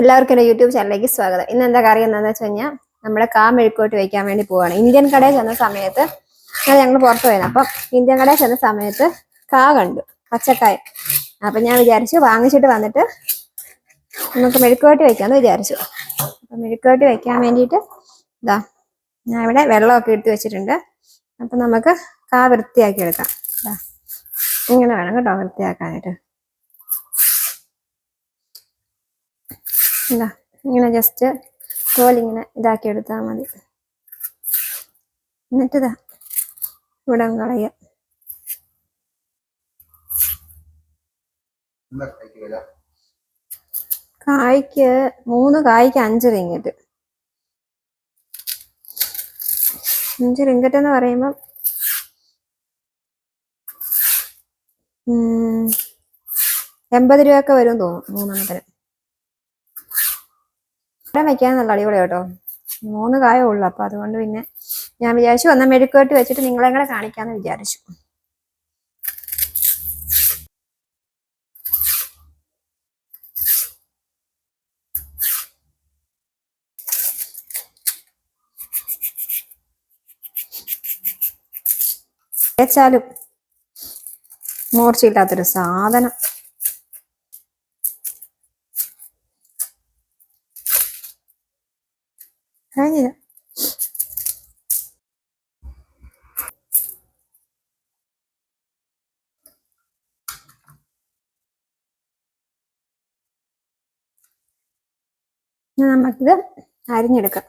എല്ലാവർക്കും എന്റെ യൂട്യൂബ് ചാനലിലേക്ക് സ്വാഗതം. ഇന്ന് എന്താ കറി എന്താണെന്ന് വെച്ച് കഴിഞ്ഞാൽ നമ്മുടെ കാ മെഴുക്കോട്ട് വയ്ക്കാൻ വേണ്ടി പോവാണ്. ഇന്ത്യൻ കടയിൽ ചെന്ന സമയത്ത് ഞങ്ങൾ പുറത്ത് പോയത്. അപ്പം ഇന്ത്യൻ കടയിൽ ചെന്ന സമയത്ത് കാ കണ്ടു പച്ചക്കായ. അപ്പം ഞാൻ വിചാരിച്ചു വാങ്ങിച്ചിട്ട് വന്നിട്ട് നമുക്ക് മെഴുക്കോട്ട് വയ്ക്കാമെന്ന് വിചാരിച്ചു. അപ്പം മെഴുക്കോട്ട് വയ്ക്കാൻ വേണ്ടിയിട്ട് ഇതാ ഞാൻ ഇവിടെ വെള്ളമൊക്കെ എടുത്ത് വെച്ചിട്ടുണ്ട്. അപ്പം നമുക്ക് കാ വൃത്തിയാക്കി എടുക്കാം. ഇങ്ങനെ വേണം കേട്ടോ വൃത്തിയാക്കാനായിട്ട്. എന്താ ഇങ്ങനെ ജസ്റ്റ് തോലിങ്ങനെ ഇതാക്കി എടുത്താൽ മതി. എന്നിട്ട് ഇതാ ഇവിടെ കളയുക കായ്ക്ക് മൂന്ന് കായ്ക്ക് അഞ്ച് റിങ്കറ്റ് അഞ്ച് റിങ്കറ്റ് എന്ന് പറയുമ്പം എൺപത് രൂപയൊക്കെ വരും തോന്നും മൂന്നെണ്ണത്തിന്. ഇവിടെ വെക്കാൻ നല്ല അടിപൊളി കേട്ടോ. മൂന്ന് കായ ഉള്ളു. അപ്പൊ അതുകൊണ്ട് പിന്നെ ഞാൻ വിചാരിച്ചു വന്ന മെഴുക്കോട്ട് വെച്ചിട്ട് നിങ്ങളെ കൂടെ കാണിക്കാന്ന് വിചാരിച്ചു. മൂർച്ചയില്ലാത്തൊരു സാധനം. കഴിഞ്ഞില്ല ഇനി നമുക്കിത് അരിഞ്ഞെടുക്കാം.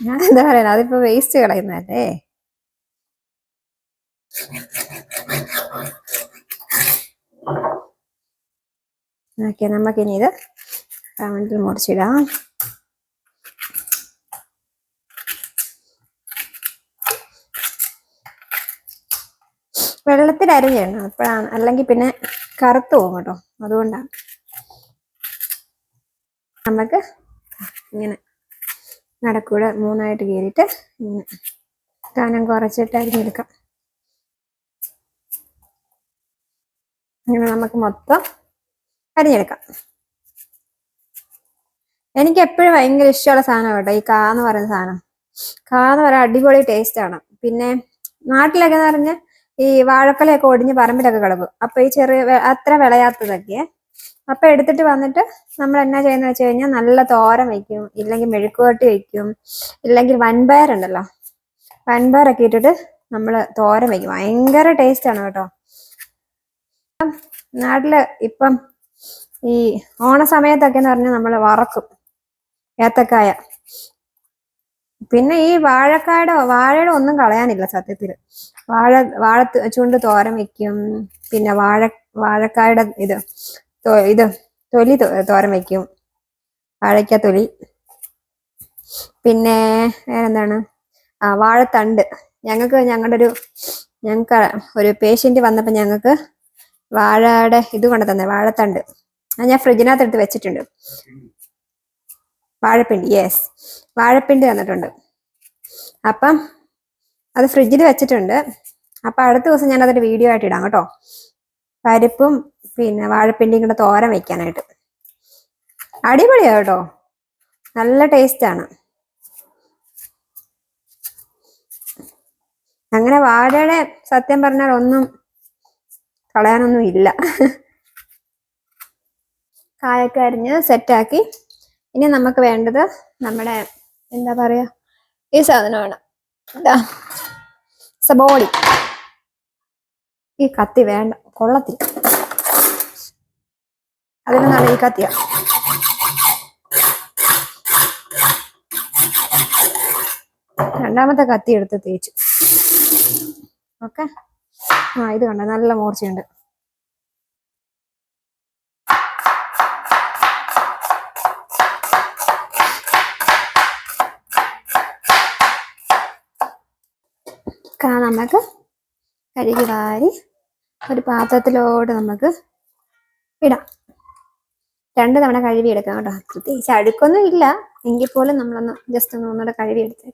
ഞാൻ എന്താ പറയുക അതിപ്പോ വേസ്റ്റ് കളയുന്നല്ലേ ഓക്കെ നമുക്കിനി ഇത് കമന്റിൽ മുറിച്ചിടാം. വെള്ളത്തിൽ അരിഞ്ഞിടണം അപ്പോഴാണ്. അല്ലെങ്കിൽ പിന്നെ കറുത്തു പോകും കേട്ടോ അതുകൊണ്ടാണ്. നമുക്ക് ഇങ്ങനെ നടക്കൂടെ മൂന്നായിട്ട് കീറിയിട്ട്. കാനം കുറച്ചിട്ട് അരിഞ്ഞെടുക്കാം. ഇങ്ങനെ നമുക്ക് മൊത്തം അരിഞ്ഞെടുക്കാം. എനിക്ക് എപ്പോഴും ഭയങ്കര ഇഷ്ടമുള്ള സാധനം കേട്ടോ ഈ കാ എന്ന് പറയുന്ന സാധനം. കാ എന്ന് പറയാൻ അടിപൊളി ടേസ്റ്റ് ആണ്. പിന്നെ നാട്ടിലൊക്കെ എന്ന് പറഞ്ഞാൽ ഈ വാഴക്കൊലയൊക്കെ ഒടിഞ്ഞ് പറമ്പിലൊക്കെ കിടക്കും. അപ്പൊ ഈ ചെറിയ അത്ര വിളയാത്തതൊക്കെ അപ്പൊ എടുത്തിട്ട് വന്നിട്ട് നമ്മൾ എന്നാ ചെയ്യുന്ന വെച്ച് കഴിഞ്ഞാൽ നല്ല തോരം വെക്കും ഇല്ലെങ്കിൽ മെഴുക്കുവരട്ടി വെക്കും ഇല്ലെങ്കിൽ വൻപയറുണ്ടല്ലോ വൻപയറൊക്കെ ഇട്ടിട്ട് നമ്മൾ തോരം വെക്കും. ഭയങ്കര ടേസ്റ്റ് ആണ് കേട്ടോ. നാട്ടിൽ ഇപ്പം ഈ ഓണ സമയത്തൊക്കെ എന്ന് പറഞ്ഞാൽ നമ്മൾ വറക്കും ഏത്തക്കായ. പിന്നെ ഈ വാഴക്കായുടെ വാഴയുടെ ഒന്നും കളയാനില്ല സത്യത്തിൽ. വാഴ വാഴ ചൂണ്ട് തോരൻ വെക്കും പിന്നെ വാഴ വാഴക്കായുടെ ഇത് ഇത് തൊലി തോരൻ വെക്കും. വാഴയ്ക്ക തൊലി. പിന്നെ വേറെന്താണ്? ആ വാഴത്തണ്ട്. ഞങ്ങൾക്ക് ഞങ്ങളുടെ ഒരു ഞങ്ങൾക്ക് ഒരു പേഷ്യന്റ് വന്നപ്പോൾ ഞങ്ങൾക്ക് വാഴയുടെ ഇത് കൊണ്ട് തന്നെ വാഴത്തണ്ട്. അത് ഞാൻ ഫ്രിഡ്ജിനകത്ത് എടുത്ത് വെച്ചിട്ടുണ്ട്. വാഴപ്പിണ്ടി യെസ് വാഴപ്പിണ്ടി തന്നിട്ടുണ്ട്. അപ്പം അത് ഫ്രിഡ്ജിൽ വെച്ചിട്ടുണ്ട്. അപ്പം അടുത്ത ദിവസം ഞാൻ അതൊരു വീഡിയോ ആയിട്ട് ഇടാം കേട്ടോ. പരിപ്പും പിന്നെ വാഴപ്പിണ്ടിയും കൂടെ തോരൻ വെക്കാനായിട്ട്. അടിപൊളിയാ കേട്ടോ നല്ല ടേസ്റ്റ് ആണ് അങ്ങനെ വാഴയുടെ സത്യം പറഞ്ഞാൽ ഒന്നും കളയാനൊന്നും ഇല്ല. കായൊക്കെ അരിഞ്ഞ് സെറ്റാക്കി. ഇനി നമുക്ക് വേണ്ടത് നമ്മുടെ എന്താ പറയാ ഈ സാധനമാണ്. സബോളി. ഈ കത്തി വേണ്ട കൊള്ളത്തി അതിന് നല്ല ഈ കത്തിയാ. രണ്ടാമത്തെ കത്തി എടുത്ത് തേച്ചു. ഓക്കെ? ആ ഇത് കണ്ട? നല്ല മൂർച്ചയുണ്ട്. നമുക്ക്. കഴുകി വാരി. ഒരു പാത്രത്തിലോട്ട് നമുക്ക് ഇടാം. രണ്ട് തവണ കഴുകി എടുക്കാം കേട്ടോ. പ്രത്യേകിച്ച് അഴുക്കൊന്നും ഇല്ല. എങ്കിൽ പോലും നമ്മളൊന്ന് ജസ്റ്റ് ഒന്ന് ഒന്നുകൂടെ കഴുകി എടുത്ത്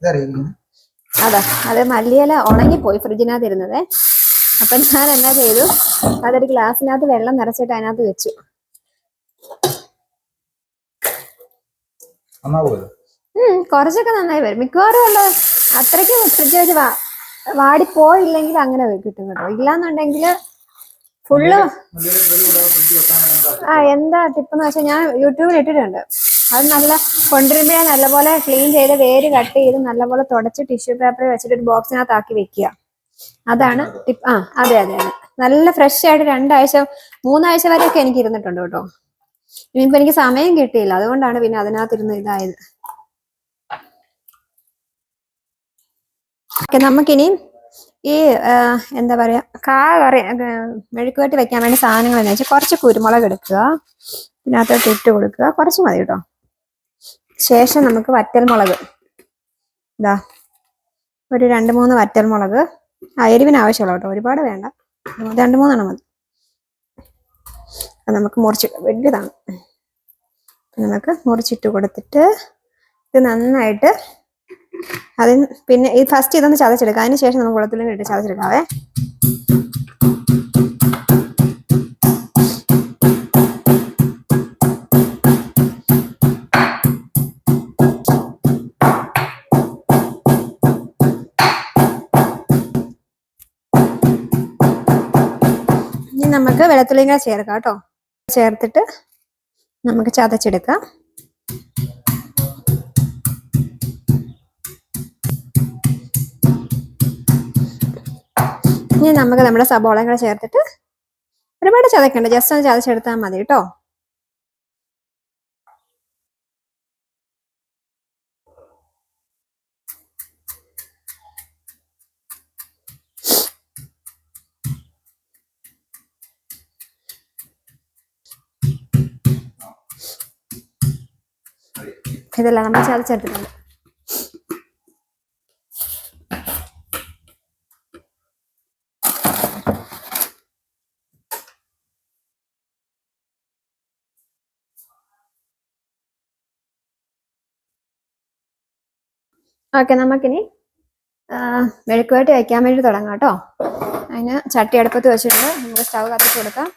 അതാ അത് മല്ലിയില ഉണങ്ങിപ്പോയി ഫ്രിഡ്ജിനകത്ത് ഇരുന്നത്. അപ്പൊ ഞാൻ എന്നാ ചെയ്തു? അതൊരു ഗ്ലാസ്സിനകത്ത് വെള്ളം നിറച്ചിട്ട് അതിനകത്ത് വെച്ചു. ഉം കുറച്ചൊക്കെ നന്നായി വരും മിക്കവാറും ഉള്ള അത്രയ്ക്ക് ഫ്രിഡ്ജ് വെച്ച് വാടിപ്പോയില്ലെങ്കിൽ അങ്ങനെ കിട്ടും കേട്ടോ. ഇല്ലാന്നുണ്ടെങ്കിൽ ഫുള്ള് ആ എന്താ ടിപ്പെന്ന് വെച്ചാൽ ഞാൻ യൂട്യൂബിൽ ഇട്ടിട്ടുണ്ട്. അത് നല്ല കൊണ്ടുവരുമ്പോഴേ നല്ലപോലെ ക്ലീൻ ചെയ്ത് വേര് കട്ട് ചെയ്ത് നല്ലപോലെ തുടച്ച് ടിഷ്യൂ പേപ്പർ വെച്ചിട്ട് ഒരു ബോക്സിനകത്ത് ആക്കി വെക്കുക. അതാണ് ടിപ്പ് ആ അതെ അതെ അതെ. നല്ല ഫ്രഷ് ആയിട്ട് രണ്ടാഴ്ച മൂന്നാഴ്ച വരെയൊക്കെ എനിക്ക് ഇരുന്നിട്ടുണ്ട് കേട്ടോ. ഇനിയിപ്പോ എനിക്ക് സമയം കിട്ടിയില്ല. അതുകൊണ്ടാണ് പിന്നെ അതിനകത്തിരുന്ന് ഇതായത്. ഓക്കെ നമുക്കിനി ഈ എന്താ പറയുക കാ കറി മെഴുക്കുവരട്ടി വെക്കാൻ വേണ്ടി സാധനങ്ങൾ എന്ന് വെച്ചാൽ കുറച്ച് കുരുമുളക് എടുക്കുക. ഇതിനകത്തോട്ട് ഇട്ട് കൊടുക്കുക. കുറച്ച് മതി കേട്ടോ. ശേഷം നമുക്ക് വറ്റൽമുളക്. ഇതാ ഒരു രണ്ട് മൂന്ന് വറ്റൽമുളക്. ആ എരിവിന് ആവശ്യമുള്ള കേട്ടോ. ഒരുപാട് വേണ്ട. രണ്ട് മൂന്നെണ്ണം മതി. അത് നമുക്ക് മുറിച്ച് വലിയതാണ് നമുക്ക് മുറിച്ചിട്ട് കൊടുത്തിട്ട് ഇത് നന്നായിട്ട് അതിന് പിന്നെ ഈ ഫസ്റ്റ് ഇതൊന്ന് ചതച്ചെടുക്കാം. അതിന് ശേഷം നമുക്ക് കുളത്തിലും ഇട്ട് ചതച്ചെടുക്കാവേ. നമുക്ക് വെള്ളത്തുള്ളിയും കൂടെ ചേർക്കാം കേട്ടോ. ചേർത്തിട്ട് നമുക്ക് ചതച്ചെടുക്കാം. ഇനി നമുക്ക് നമ്മുടെ സബോളയും കൂടെ ചേർത്തിട്ട് ഒരുപാട് ചതക്കണ്ട ജസ്റ്റ് ഒന്ന് ചതച്ചെടുത്താൽ മതി കേട്ടോ ഇതെല്ലാം നമ്മൾ ചതച്ചെടുത്തിട്ടുണ്ട്. ഓക്കെ നമുക്കിനി മെഴുക്കുവരട്ടി വയ്ക്കാൻ വേണ്ടി തുടങ്ങാം കേട്ടോ. അതിന് ചട്ടി അടുപ്പത്ത് വെച്ചിട്ട് നമുക്ക് സ്റ്റവ് കത്തിച്ച് കൊടുക്കാം.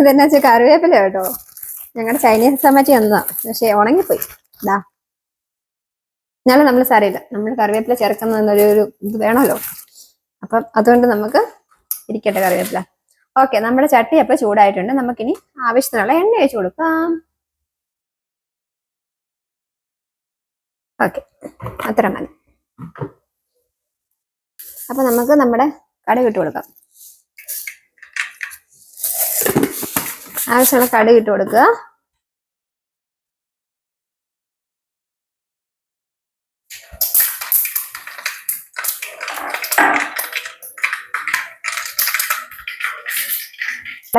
ഇതെന്നാ വെച്ചാൽ കറിവേപ്പില കേട്ടോ. ഞങ്ങളുടെ ചൈനീസ് ടൊമാറ്റോ എന്നതാ പക്ഷെ ഉണങ്ങിപ്പോയി. ഇതാ എന്നാലും നമ്മൾ സാറിയില്ല നമ്മൾ കറിവേപ്പില ചേർക്കുന്നതെന്നൊരു ഇത് വേണമല്ലോ. അപ്പം അതുകൊണ്ട് നമുക്ക് ഇരിക്കട്ടെ കറിവേപ്പില. ഓക്കെ നമ്മുടെ ചട്ടി അപ്പൊ ചൂടായിട്ടുണ്ട്. നമുക്കിനി ആവശ്യത്തിനുള്ള എണ്ണ ഒഴിച്ചു കൊടുക്കാം. ഓക്കെ അത്ര മതി. അപ്പൊ നമുക്ക് നമ്മുടെ കടുക് ഇട്ട് കൊടുക്കാം. ആവശ്യമുള്ള കടുക് ഇട്ട് കൊടുക്കുക.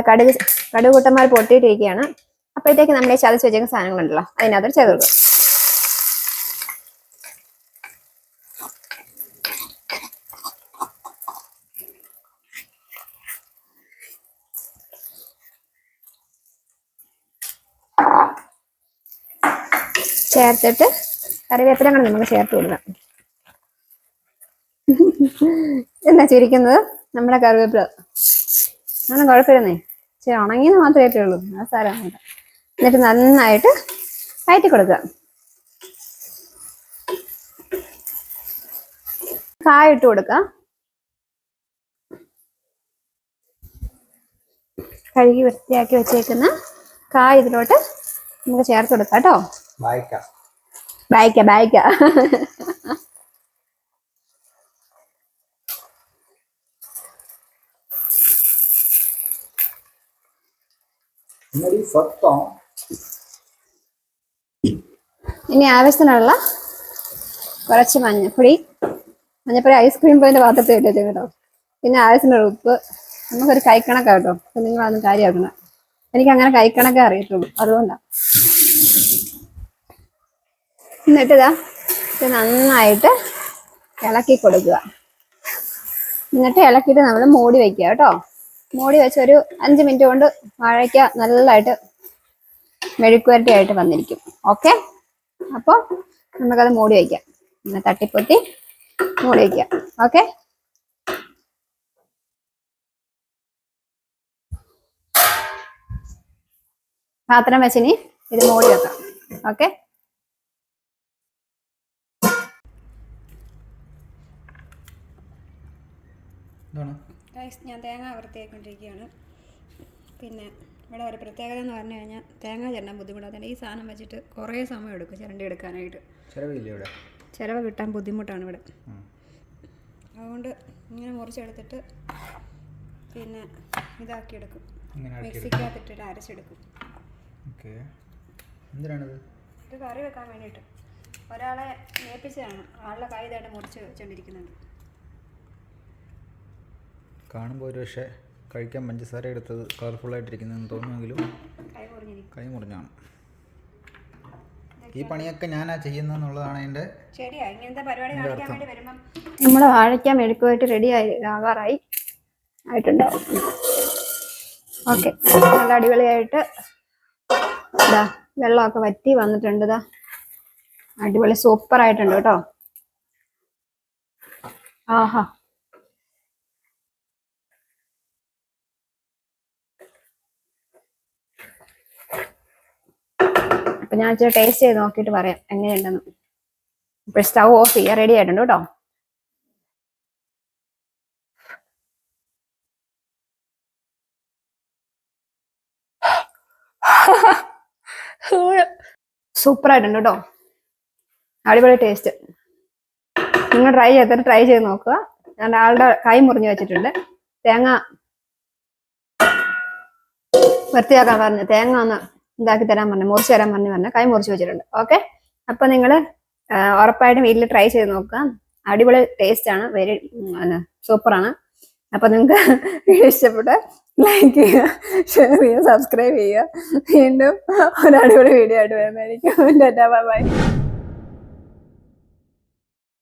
കടുക് കടുക് കൂട്ടന്മാർ പൊട്ടിയിട്ടിരിക്കുകയാണ്. അപ്പോഴത്തേക്ക് നമ്മൾ ചതച്ച് വെച്ചേക്കുന്ന സാധനങ്ങളുണ്ടല്ലോ അതിനകത്ത് ചേർത്ത് കൊടുക്കും. ചേർത്തിട്ട് കറിവേപ്പില കൂടെ നമുക്ക് ചേർത്ത് കൊടുക്കാം. എന്നാ ചിരിക്കുന്നത്? നമ്മുടെ കറിവേപ്പില. അങ്ങനെ കുഴപ്പമില്ലെന്നേ. ഇച്ചിരി ഉണങ്ങിയെന്ന് മാത്രമേ ഉള്ളൂ ആ സാരമില്ല എന്നിട്ട് നന്നായിട്ട് കയറ്റി കൊടുക്കുക. കായ ഇട്ട് കൊടുക്കുക. കഴുകി വൃത്തിയാക്കി വെച്ചേക്കുന്ന കായ ഇതിലോട്ട് നമുക്ക് ചേർത്ത് കൊടുക്കാം കേട്ടോ. ബായ്ക്ക ബായ്ക്ക സത്തം ഇനി ആവശ്യത്തിനുള്ള കുറച്ച് മഞ്ഞപ്പൊടി. മഞ്ഞപ്പൊടി ഐസ്ക്രീം പോയിന്റ് പാത്രത്തിൽ ഇട്ട് കേട്ടോ. പിന്നെ ആവശ്യത്തിനുള്ള ഉപ്പ്. നമുക്കൊരു കൈക്കണക്കാ കേട്ടോ. അപ്പൊ നിങ്ങൾ അതൊന്നും കാര്യമാക്കണം. എനിക്ക് അങ്ങനെ കൈക്കണക്കേ അറിയത്തുള്ളൂ. അതുകൊണ്ടാണ് എന്നിട്ട് ഇതാ ഇത് നന്നായിട്ട് ഇളക്കി കൊടുക്കുക. എന്നിട്ട് ഇളക്കിയിട്ട് നമ്മൾ മൂടി വെക്കുക കേട്ടോ. മൂടി വെച്ച് ഒരു അഞ്ച് മിനിറ്റ് കൊണ്ട് വാഴയ്ക്ക നല്ലതായിട്ട് മെഴുക്കുവരട്ടി ആയിട്ട് വന്നിരിക്കും. ഓക്കെ അപ്പോൾ നമുക്കത് മൂടി വയ്ക്കാം പിന്നെ തട്ടിപ്പൊത്തി മൂടി വയ്ക്കാം ഓക്കെ പാത്രം വെച്ചിനി ഇത് മൂടി വെക്കാം. ഓക്കെ ഞാൻ തേങ്ങ വറുത്തേക്കൊണ്ടിരിക്കുകയാണ് പിന്നെ ഇവിടെ ഒരു പ്രത്യേകത എന്ന് പറഞ്ഞു കഴിഞ്ഞാൽ തേങ്ങ ചിരണ്ടാൻ ബുദ്ധിമുട്ടാണ്. ഈ സാധനം വെച്ചിട്ട് കുറേ സമയം എടുക്കും ചിരണ്ടി എടുക്കാനായിട്ട്. ചിലവില്ലേ ഇവിടെ. ചിലവ് കിട്ടാൻ ബുദ്ധിമുട്ടാണ് ഇവിടെ. അതുകൊണ്ട് ഇങ്ങനെ മുറിച്ചെടുത്തിട്ട് പിന്നെ ഇതാക്കി എടുക്കും മിക്സിക്കകത്തിട്ടിട്ട് അരച്ചെടുക്കും. എന്തിനാണിത്? ഇത് കറി വെക്കാൻ വേണ്ടിയിട്ട് ഒരാളെ ഏൽപ്പിച്ചതാണ്. ആളുടെ കൈ ഇതായിട്ട് മുറിച്ച് വെച്ചോണ്ടിരിക്കുന്നുണ്ട്. കാണുമ്പോൾ ഒരു പക്ഷേ കഴിക്കാൻ പഞ്ചസാര എടുത്തത് കളർഫുള്ളായിട്ടിരിക്കുന്നതെന്ന് തോന്നുമെങ്കിലും കൈ മുറിഞ്ഞാണ്. ഈ പണിയൊക്കെ ഞാനാ ചെയ്യുന്നതെന്നുള്ളതാണ് എന്റെ ശരിയാ ഇങ്ങനത്തെ പരിപാടി കാണിക്കാൻ വേണ്ടി വരുമ്പം? നമ്മൾ വാഴയ്ക്കാൻ മെഴുക്കുമായിട്ട് റെഡി ആയി ആകാറായി ആയിട്ടുണ്ടാവും. ഓക്കെ നല്ല അടിപൊളിയായിട്ട് ഇതാ വെള്ളമൊക്കെ വറ്റി വന്നിട്ടുണ്ട് ഇതാ. അടിപൊളി സൂപ്പർ ആയിട്ടുണ്ട് കേട്ടോ. ആഹാ. അപ്പൊ ഞാൻ ഇച്ചിരി ടേസ്റ്റ് ചെയ്ത് നോക്കിയിട്ട് പറയാം എങ്ങനെയുണ്ടെന്ന്. ഇപ്പൊ സ്റ്റൗ ഓഫ് ചെയ്യാൻ റെഡി ആയിട്ടുണ്ട് കേട്ടോ. സൂപ്പർ ആയിട്ടുണ്ട് കേട്ടോ. അടിപൊളി ടേസ്റ്റ് നിങ്ങൾ ട്രൈ ചെയ്തിട്ട് ട്രൈ ചെയ്ത് നോക്കുക. ഞാൻ ആളുടെ കൈ മുറിഞ്ഞു വെച്ചിട്ടുണ്ട്. തേങ്ങ വൃത്തിയാക്കാൻ പറഞ്ഞു. തേങ്ങ ഒന്ന് ഇതാക്കി തരാൻ പറഞ്ഞു മുറിച്ച് തരാൻ പറഞ്ഞു പറഞ്ഞു. കൈ മുറിച്ച് വെച്ചിട്ടുണ്ട്. ഓക്കെ അപ്പൊ നിങ്ങൾ ഉറപ്പായിട്ടും വീട്ടിൽ ട്രൈ ചെയ്ത് നോക്കുക. അടിപൊളി ടേസ്റ്റ് ആണ്. വെരി സൂപ്പറാണ് അപ്പൊ നിങ്ങൾക്ക് ഇഷ്ടപ്പെട്ട് ലൈക്ക് ചെയ്യുക ഷെയർ ചെയ്യുക സബ്സ്ക്രൈബ് ചെയ്യുക. വീണ്ടും ഒരു അടിപൊളി വീഡിയോ ആയിട്ട് വരുന്നതായിരിക്കും. ബൈ